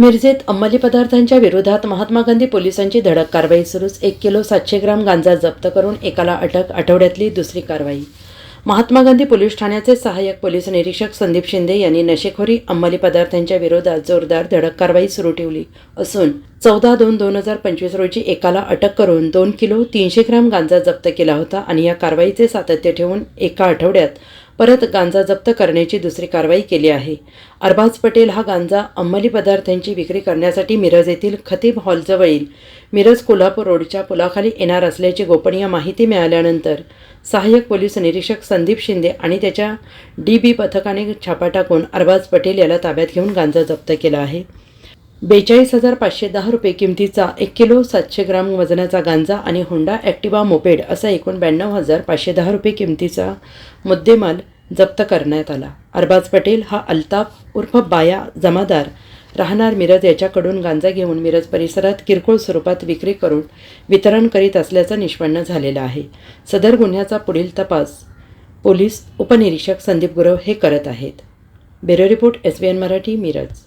मिरजेत अंमली पदार्थांच्या विरोधात महात्मा गांधी पोलिसांची धडक कारवाई सुरूच. एक किलो सातशे ग्राम गांजा जप्त करून एकाला अटक आठवड्यातली दुसरी कारवाई. महात्मा गांधी पोलीस ठाण्याचे सहाय्यक पोलीस निरीक्षक संदीप शिंदे यांनी नशेखोरी अंमली पदार्थांच्या विरोधात जोरदार धडक कारवाई सुरू ठेवली. असून चौदा दोन दोन हजार पंचवीस रोजी एकाला अटक करून दोन किलो तीनशे ग्राम गांजा जप्त केला होता आणि या कारवाईचे सातत्य ठेवून एका आठवड्यात परत गांजा जप्त करण्याची दुसरी कारवाई केली आहे. अरबाज पटेल हा गांजा अंमली पदार्थांची विक्री करण्यासाठी मिरज येथील खतीब हॉलजवळील मिरज कोल्हापूर रोडच्या पुलाखाली येणार असल्याची गोपनीय माहिती मिळाल्यानंतर सहाय्यक पोलीस निरीक्षक संदीप शिंदे आणि त्याच्या डी बी पथकाने छापा टाकून अरबाज पटेल याला ताब्यात घेऊन गांजा जप्त केला आहे. बेचाळीस हजार पाचशे दहा रुपये किमतीचा एक किलो सातशे ग्राम वजनाचा गांजा आणि होंडा ॲक्टिवा मोपेड असा एकूण ब्याण्णव हजार पाचशे दहा रुपये किमतीचा मुद्देमाल जप्त करण्यात आला. अरबाज पटेल हा अल्ताफ उर्फ बाया जमादार राहणार मिरज याच्याकडून गांजा घेऊन मिरज परिसरात किरकोळ स्वरूपात विक्री करून वितरण करीत असल्याचं निष्पन्न झालेलं आहे. सदर गुन्ह्याचा पुढील तपास पोलीस उपनिरीक्षक संदीप गुरव हे करत आहेत. Bureau report S B N Marathi Miraj.